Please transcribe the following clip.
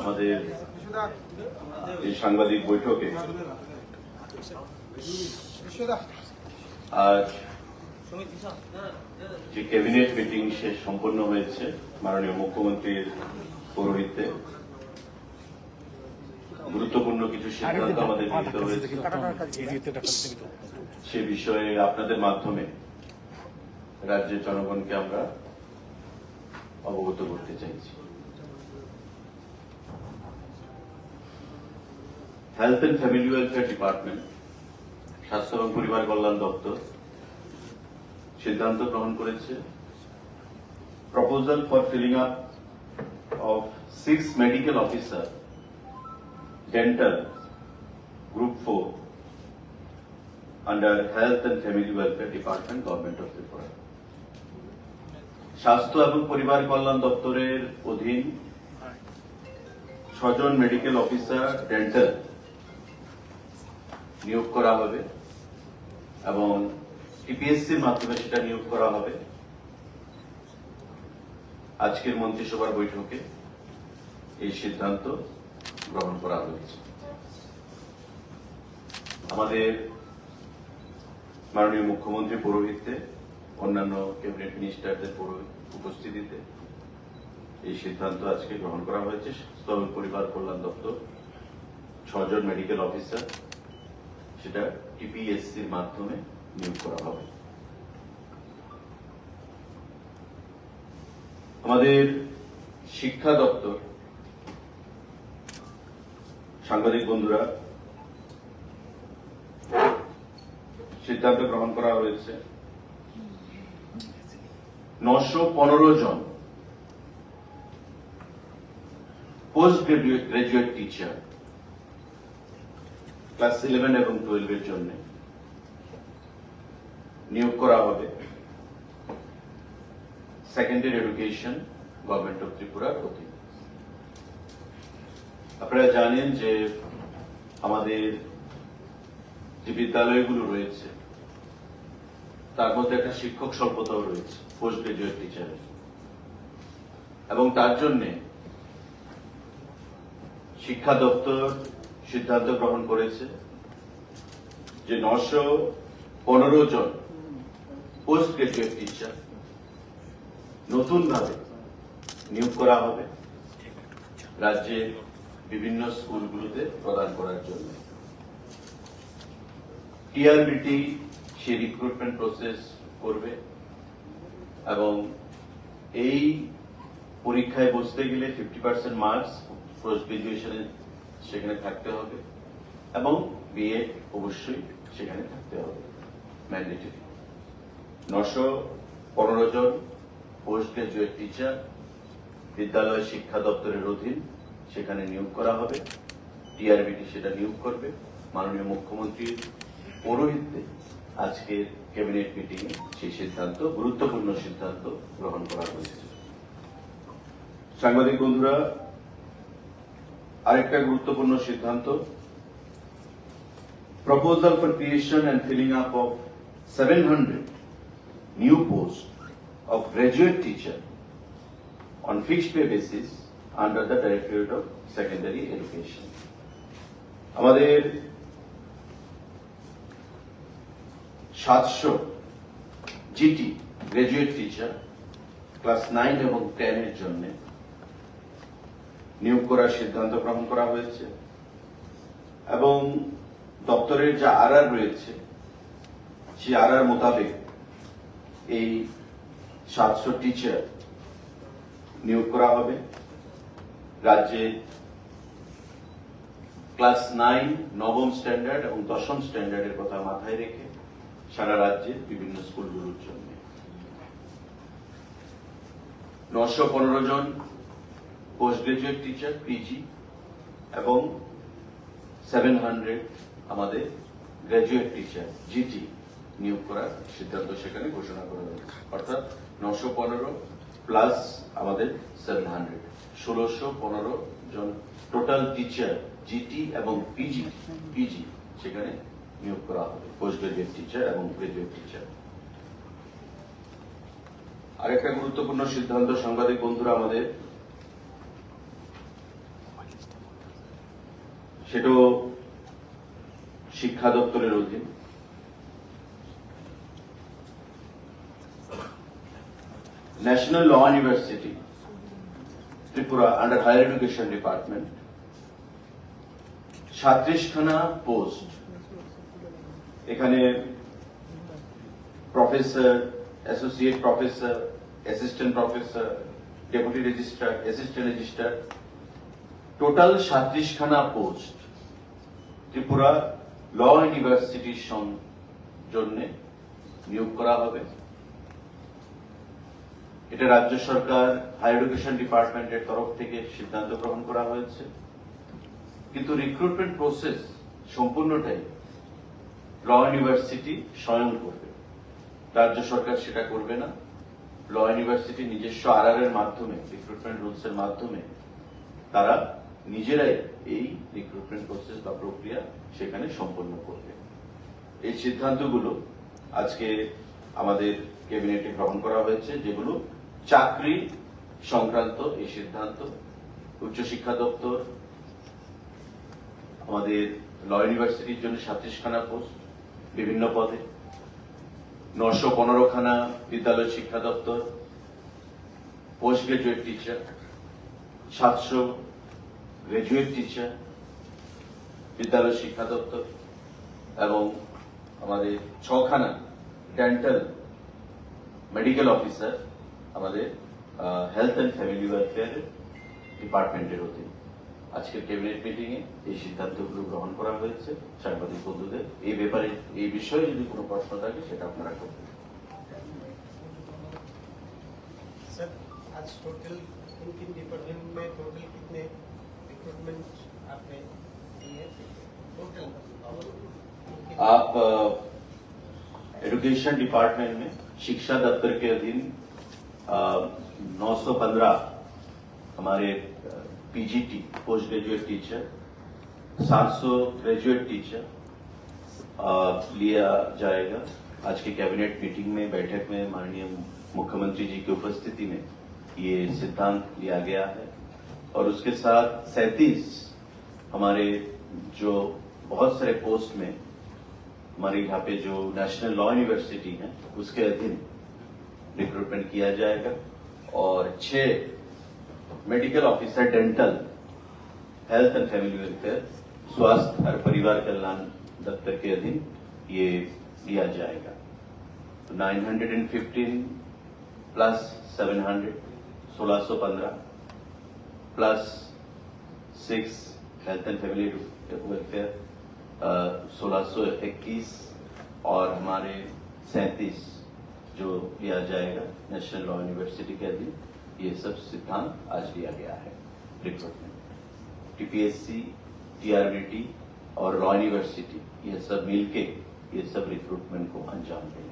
আমাদের এই সাংবাদিক বৈঠকে। আজ যে ক্যাবিনেট মিটিং শেষ সম্পন্ন হয়েছে মাননীয় মুখ্যমন্ত্রীর পৌরোহিত্যে, গুরুত্বপূর্ণ কিছু সিদ্ধান্ত আমাদের নিতে হয়েছে। সে বিষয়ে আপনাদের মাধ্যমে রাজ্যের জনগণকে আমরা অবগত করতে চাইছি। Health and family welfare department স্বাস্থ্য এবং পরিবার কল্যাণ দপ্তর সিদ্ধান্ত গ্রহণ করেছে proposal for filling up of six medical officer dental group four under health and family welfare department government of Tripura স্বাস্থ্য এবং পরিবার কল্যাণ দপ্তরের অধীন ছজন মেডিকেল অফিসার ডেন্টাল নিয়োগ করা হবে এবং টিপিএসসির মাধ্যমে সেটা নিয়োগ করা হবে। আজকের মন্ত্রিসভার বৈঠকে এই সিদ্ধান্ত গ্রহণ করা হয়েছে। আমাদের মাননীয় মুখ্যমন্ত্রী পৌরোহিত্যে অন্যান্য ক্যাবিনেট মিনিস্টারদের উপস্থিতিতে এই সিদ্ধান্ত আজকে গ্রহণ করা হয়েছে। এবং পরিবার কল্যাণ দপ্তর, ছজন মেডিকেল অফিসার সেটা টিপিএসসির মাধ্যমে নিয়োগ করা হবে। আমাদের শিক্ষা দপ্তর, সাংবাদিক বন্ধুরা, সিদ্ধান্ত গ্রহণ করা হয়েছে। নশো পনেরো জন post graduate graduate teacher class eleven এবং টুয়েলভের জন্য নিয়োগ করা হবে। সেকেন্ডারি এডুকেশন গভর্নমেন্ট অফ ত্রিপুরার অধীনে। আপনারা জানেন যে আমাদের যে বিদ্যালয়গুলো রয়েছে, তার মধ্যে একটা শিক্ষক স্বল্পতাও রয়েছে পোস্ট গ্রাজুয়েট টিচারের এবং তার জন্যে শিক্ষা দপ্তর সিদ্ধান্ত গ্রহণ করেছে যে নশো পনেরো জন পোস্ট গ্রাজুয়েট টিচার নতুনভাবে নিয়োগ করা হবে রাজ্যের বিভিন্ন স্কুলগুলোতে প্রদান করার জন্য। টিআরবিটি সে রিক্রুটমেন্ট প্রসেস করবে এবং এই পরীক্ষায় বসতে গেলে ফিফটি পার্সেন্ট মার্কস পোস্ট গ্রাজুয়েশনে সেখানে থাকতে হবে। এবং বিএ অবশ্যই সেখানে থাকতে হবে। ম্যান্ডেটরি নশো পনেরো জন পোস্ট গ্রাজুয়েট টিচার বিদ্যালয় শিক্ষা দপ্তরের অধীন সেখানে নিয়োগ করা হবে। টিআরবিটি সেটা নিয়োগ করবে। মাননীয় মুখ্যমন্ত্রীর পৌরোহিত্যে আজকের ক্যাবিনেট মিটিং সেই সিদ্ধান্ত, গুরুত্বপূর্ণ সিদ্ধান্ত গ্রহণ করা হয়েছে সাংবাদিক বন্ধুরা আরেকটা গুরুত্বপূর্ণ সিদ্ধান্ত proposal for creation and filling up of seven hundred new post of graduate teacher on fixed pay basis under the Directorate of Secondary Education. আমাদের সাতশো GT graduate teacher class nine এবং টেন এর জন্য নিয়োগ করার সিদ্ধান্ত গ্রহণ করা হয়েছে। এবং দপ্তরের যা আর রয়েছে, সেই আর মোতাবেক এই সাতশো টিচার নিয়োগ করা হবে। রাজ্যে ক্লাস নাইন নবম স্ট্যান্ডার্ড এবং দশম স্ট্যান্ডার্ডের কথা মাথায় রেখে সারা রাজ্যে বিভিন্ন স্কুলগুলোর জন্য। নশো পনেরো জন পোস্ট গ্রাজুয়েট টিচার পিজি এবং সেভেন হান্ড্রেড আমাদের গ্রাজুয়েট টিচার জিটি নিয়োগ করার সিদ্ধান্ত সেখানে ঘোষণা করা হয়েছে অর্থাৎ নশো পনেরো প্লাস আমাদের সেভেন হান্ড্রেড ষোলোশো পনেরো জন টোটাল টিচার জিটি এবং পিজি পিজি সেখানে নিয়োগ করা হবে পোস্ট গ্রাজুয়েট টিচার এবং গ্রাজুয়েট টিচার আরেকটা গুরুত্বপূর্ণ সিদ্ধান্ত, সাংবাদিক বন্ধুরা, আমাদের সেটাও শিক্ষা দপ্তরের অধীন। National law university Tripura under higher education department সাত্রিশখানা post এখানে professor associate professor assistant professor deputy registrar assistant registrar total সাত্রিশখানা post Tripura law ইউনিভার্সিটির জন্য নিয়োগ করা হবে। এটা রাজ্য সরকার হায়ার এডুকেশন ডিপার্টমেন্টের তরফ থেকে সিদ্ধান্ত গ্রহণ করা হয়েছে। কিন্তু রিক্রুটমেন্ট প্রসেস সম্পূর্ণটাই ল ইউনিভার্সিটি স্বয়ং করবে। রাজ্য সরকার সেটা করবে না। ল ইউনিভার্সিটি নিজস্ব আর এর মাধ্যমে রিক্রুটমেন্ট রুলস এর মাধ্যমে তারা নিজেরাই এই রিক্রুটমেন্ট প্রসেস বা প্রক্রিয়া সেখানে সম্পন্ন করবে। এই সিদ্ধান্তগুলো আজকে আমাদের ক্যাবিনেটে গ্রহণ করা হয়েছে, যেগুলো চাকরি সংক্রান্ত এই সিদ্ধান্ত, উচ্চশিক্ষা দপ্তর, আমাদের ল ইউনিভার্সিটির জন্য সাতত্রিশখানা পোস্ট বিভিন্ন পদে, নশো পনেরোখানা বিদ্যালয় শিক্ষা দপ্তর, পোস্ট গ্রাজুয়েট টিচার, সাতশো গ্রাজুয়েট টিচার বিদ্যালয় শিক্ষা দপ্তর এবং আমাদের ছখানা ডেন্টাল মেডিকেল অফিসার আমাদের হেলথ অ্যান্ড ফ্যামিলি ওয়েলফেয়ার ডিপার্টমেন্টের অধীন আজকের ক্যাবিনেট মিটিং এ এই সিদ্ধান্তগুলো গ্রহণ করা হয়েছে সাংবাদিক বন্ধুদের এই ব্যাপারে এই বিষয়ে যদি কোনো প্রশ্ন থাকে সেটা আপনারা করবেন सर आज टोटल इन तीन डिपार्टमेंट में टोटल कितने आप एजुकेशन डिपार्टमेंट में शिक्षा दफ्तर के अधीन नौ सौ पंद्रह हमारे पीजीटी पोस्ट ग्रेजुएट टीचर सात सौ ग्रेजुएट टीचर लिया जाएगा। आज की कैबिनेट मीटिंग में, बैठक में माननीय मुख्यमंत्री जी की उपस्थिति में ये सिद्धांत लिया गया है। और उसके साथ सैतीस हमारे जो बहुत सारे पोस्ट में, हमारे यहाँ पे जो नेशनल लॉ यूनिवर्सिटी है, उसके अधीन रिक्रूटमेंट किया जाएगा और छह medical officer dental health and family welfare स्वास्थ्य और परिवार कल्याण दफ्तर के अधीन ये दिया जाएगा। तो 915 plus 700 1615 plus six health and family welfare सोलह सौ इक्कीस और हमारे सैंतीस जो किया जाएगा नेशनल लॉ यूनिवर्सिटी के अधीन, ये सब सिद्धांत आज लिया गया है रिक्रूटमेंट टीपीएससी टीआरबीटी और लॉ यूनिवर्सिटी ये सब मिलके, ये सब रिक्रूटमेंट को अंजाम देंगे।